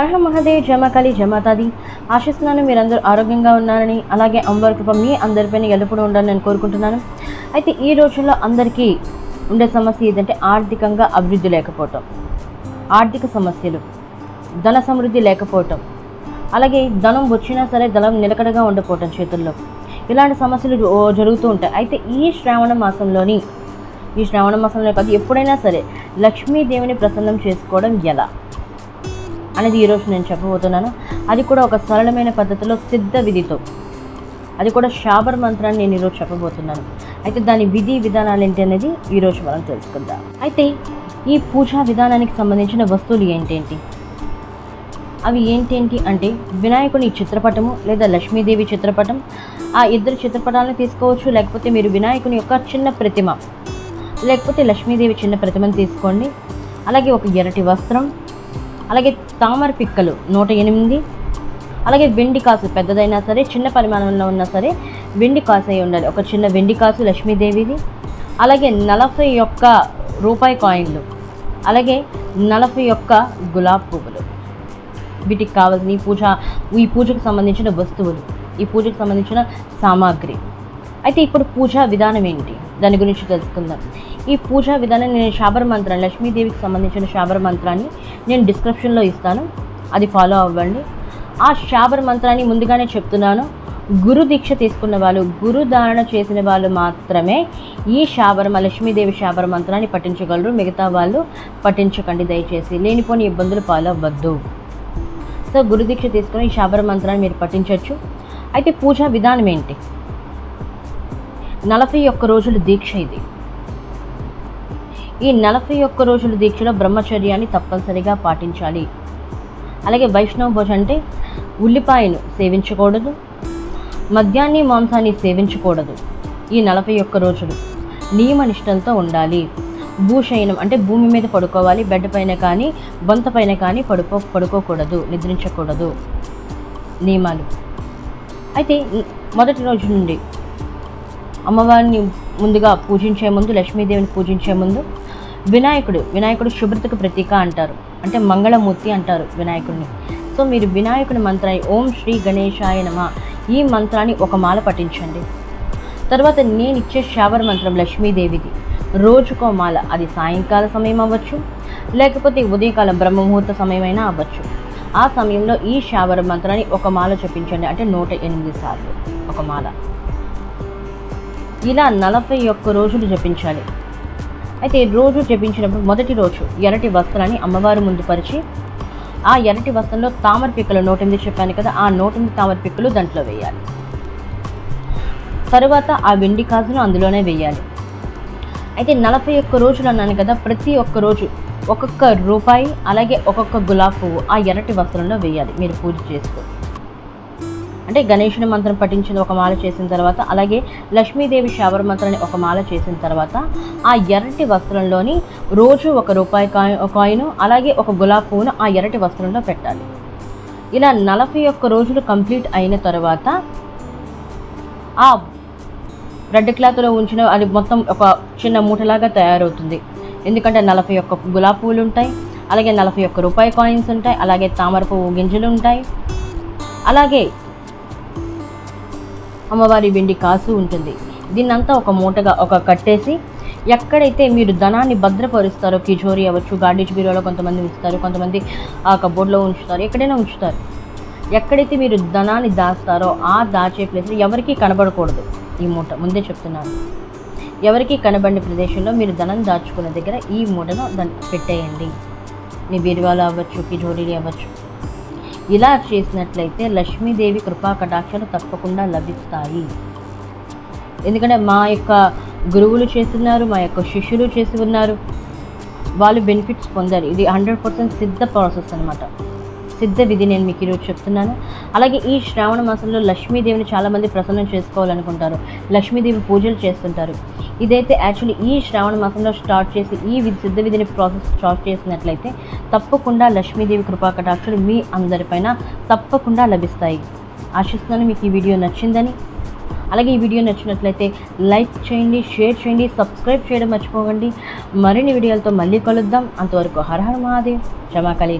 అర్హ మహదేవ్ జమకాలి జమాతాది ఆశిస్తున్నాను మీరందరూ ఆరోగ్యంగా ఉన్నారని అలాగే అమ్మవారి కృప మీ అందరిపైన ఎల్లప్పుడూ ఉండాలని నేను కోరుకుంటున్నాను. అయితే ఈ రోజుల్లో అందరికీ ఉండే సమస్య ఏదంటే ఆర్థికంగా అభివృద్ధి లేకపోవటం. ఆర్థిక సమస్యలు ధన సమృద్ధి లేకపోవటం. అలాగే ధనం వచ్చినా సరే ధనం నిలకడగా ఉండిపోవటం చేతుల్లో. ఇలాంటి సమస్యలు జరుగుతూ ఉంటాయి. అయితే ఈ శ్రావణ మాసంలోని ఈ శ్రావణ మాసంలో కాదు ఎప్పుడైనా సరే లక్ష్మీదేవిని ప్రసన్నం చేసుకోవడం ఎలా? అనేది ఈరోజు నేను చెప్పబోతున్నాను. అది కూడా ఒక సరళమైన పద్ధతిలో సిద్ధ విధితో. అది కూడా శాబర్ మంత్రాన్ని నేను ఈరోజు చెప్పబోతున్నాను. అయితే దాని విధి విధానాలు ఏంటి అనేది ఈరోజు మనం తెలుసుకుందాం. అయితే ఈ పూజా విధానానికి సంబంధించిన వస్తువులు ఏంటేంటి అవి ఏంటేంటి అంటే వినాయకుని చిత్రపటము లేదా లక్ష్మీదేవి చిత్రపటం ఆ ఇద్దరు చిత్రపటాలను తీసుకోవచ్చు. లేకపోతే మీరు వినాయకుని యొక్క చిన్న ప్రతిమ లేకపోతే లక్ష్మీదేవి చిన్న ప్రతిమను తీసుకోండి. అలాగే ఒక ఎరటి వస్త్రం అలాగే తామర పిక్కలు నూట ఎనిమిది. అలాగే వెండి కాసు పెద్దదైనా సరే చిన్న పరిమాణంలో ఉన్నా సరే వెండి కాసు అయి ఉండాలి. ఒక చిన్న వెండి కాసు లక్ష్మీదేవిది. అలాగే నలభై యొక్క రూపాయి కాయిన్లు. అలాగే నలభై యొక్క గులాబ్ పువ్వులు. వీటికి కావాల్సిన ఈ పూజ ఈ పూజకు సంబంధించిన వస్తువులు ఈ పూజకు సంబంధించిన సామాగ్రి. అయితే ఇప్పుడు పూజా విధానం ఏంటి? దాని గురించి తెలుసుకుందాం. ఈ పూజా విధానం నేను శాబర మంత్రం లక్ష్మీదేవికి సంబంధించిన శాబర మంత్రాన్ని నేను డిస్క్రిప్షన్లో ఇస్తాను. అది ఫాలో అవ్వండి. ఆ శాబర మంత్రాన్ని ముందుగానే చెప్తున్నాను. గురు దీక్ష తీసుకున్న వాళ్ళు గురు ధారణ చేసిన వాళ్ళు మాత్రమే ఈ శాబరమ లక్ష్మీదేవి శాబర మంత్రాన్ని పఠించగలరు. మిగతా వాళ్ళు పఠించకండి దయచేసి. లేనిపోని ఇబ్బందులు పాలవ్వద్దు సో గురు దీక్ష తీసుకుని ఈ శాబర మంత్రాన్ని మీరు పఠించవచ్చు అయితే పూజా విధానం ఏంటి? నలభై ఒక్క రోజుల దీక్ష ఇది. ఈ నలభై ఒక్క రోజుల దీక్షలో బ్రహ్మచర్యాన్ని తప్పనిసరిగా పాటించాలి. అలాగే వైష్ణవ భోజ అంటే ఉల్లిపాయను సేవించకూడదు మద్యాన్ని మాంసాన్ని సేవించకూడదు. ఈ నలభై ఒక్క రోజులు నియమనిష్టంతో ఉండాలి. భూశయనం అంటే భూమి మీద పడుకోవాలి బెడ్ పైన కానీ బొంత పైన కానీ పడుకో పడుకోకూడదు నిద్రించకూడదు. నియమాలు. అయితే మొదటి రోజు నుండి అమ్మవారిని ముందుగా పూజించే ముందు లక్ష్మీదేవిని పూజించే ముందు వినాయకుడు వినాయకుడు శుభ్రతకు ప్రతీక అంటారు. అంటే మంగళమూర్తి అంటారు వినాయకుడిని. సో మీరు వినాయకుని మంత్రాన్ని ఓం శ్రీ గణేశాయ నమ ఈ మంత్రాన్ని ఒక మాల పఠించండి. తర్వాత నేను ఇచ్చే శావర మంత్రం లక్ష్మీదేవిది. రోజుకో మాల అది సాయంకాల సమయం అవ్వచ్చు లేకపోతే ఉదయకాలం బ్రహ్మముహూర్త సమయమైనా అవ్వచ్చు. ఆ సమయంలో ఈ శావర మంత్రాన్ని ఒక మాల చెప్పించండి. అంటే నూట ఎనిమిది సార్లు ఒక మాల. ఇలా నలభై ఒక్క రోజులు జపించాలి. అయితే రోజు జపించినప్పుడు మొదటి రోజు ఎర్రటి వస్త్రాన్ని అమ్మవారి ముందు పరిచి ఆ ఎర్రటి వస్త్రంలో తామర పిక్కలు నూటెనిమిది చెప్పాను కదా ఆ నూటెనిమిది తామర పిక్కలు దాంట్లో వేయాలి. తరువాత ఆ వెండి కాజును అందులోనే వేయాలి. అయితే నలభై ఒక్క రోజులు అన్నాను కదా ప్రతి ఒక్క రోజు ఒక్కొక్క రూపాయి అలాగే ఒక్కొక్క గులాబ్ పువ్వు ఆ ఎర్రటి వస్త్రంలో వేయాలి. మీరు పూజ చేస్తూ అంటే గణేషుని మంత్రం పఠించిన ఒక మాల చేసిన తర్వాత అలాగే లక్ష్మీదేవి శావర మంత్రాన్ని ఒక మాల చేసిన తర్వాత ఆ ఎర్రటి వస్త్రంలోని రోజు ఒక రూపాయి కాయి కాయిన్ అలాగే ఒక గులాబ్ పువ్వును ఆ ఎర్రటి వస్త్రంలో పెట్టాలి. ఇలా నలభై ఒక్క రోజులు కంప్లీట్ అయిన తర్వాత ఆ రెడ్ క్లాత్లో ఉంచిన అది మొత్తం ఒక చిన్న మూటలాగా తయారవుతుంది. ఎందుకంటే నలభై ఒక్క గులాబీ పువ్వులు ఉంటాయి అలాగే నలభై ఒక్క రూపాయి కాయిన్స్ ఉంటాయి అలాగే తామర పువ్వు గింజలు ఉంటాయి అలాగే అమ్మవారి వెండి కాసు ఉంటుంది. దీన్నంతా ఒక మూటగా ఒక కట్టేసి ఎక్కడైతే మీరు ధనాన్ని భద్రపరుస్తారో కిజోరీ అవ్వచ్చు గార్డేజ్ బీరోలో కొంతమంది ఉంచుతారు కొంతమంది ఆ కబోర్డ్లో ఉంచుతారు ఎక్కడైనా ఉంచుతారు. ఎక్కడైతే మీరు ధనాన్ని దాస్తారో ఆ దాచే ప్లేస్ ఎవరికీ కనబడకూడదు ఈ మూట. ముందే చెప్తున్నాను. ఎవరికీ కనబడిన ప్రదేశంలో మీరు ధనం దాచుకున్న దగ్గర ఈ మూటను దాన్ని పెట్టేయండి. మీ బీరువాలో అవ్వచ్చు కిజోరీలు అవ్వచ్చు. ఇలా చేసినట్లయితే లక్ష్మీదేవి కృపా కటాక్షాలు తప్పకుండా లభిస్తాయి. ఎందుకంటే మా యొక్క గురువులు చేస్తున్నారు మా యొక్క శిష్యులు చేసి ఉన్నారు. వాళ్ళు బెనిఫిట్స్ పొందారు. ఇది హండ్రెడ్ పర్సెంట్ సిద్ధ ప్రాసెస్ అనమాట సిద్ధ విధి నేను మీకు ఈరోజు చెప్తున్నాను. అలాగే ఈ శ్రావణ మాసంలో లక్ష్మీదేవిని చాలామంది ప్రసన్నం చేసుకోవాలనుకుంటారు. లక్ష్మీదేవి పూజలు చేస్తుంటారు. ఇదైతే యాక్చువల్లీ ఈ శ్రావణ మాసంలో స్టార్ట్ చేసి ఈ విధి సిద్ధ విధిని ప్రాసెస్ స్టార్ట్ చేసినట్లయితే తప్పకుండా లక్ష్మీదేవి కృపా కటాక్షలు మీ అందరిపైన తప్పకుండా లభిస్తాయి. ఆశిస్తున్నాను మీకు ఈ వీడియో నచ్చిందని. అలాగే ఈ వీడియో నచ్చినట్లయితే లైక్ చేయండి షేర్ చేయండి సబ్స్క్రైబ్ చేయడం మర్చిపోకండి. మరిన్ని వీడియోలతో మళ్ళీ కలుద్దాం. అంతవరకు హర హర మహాదేవ్. క్షమాకలి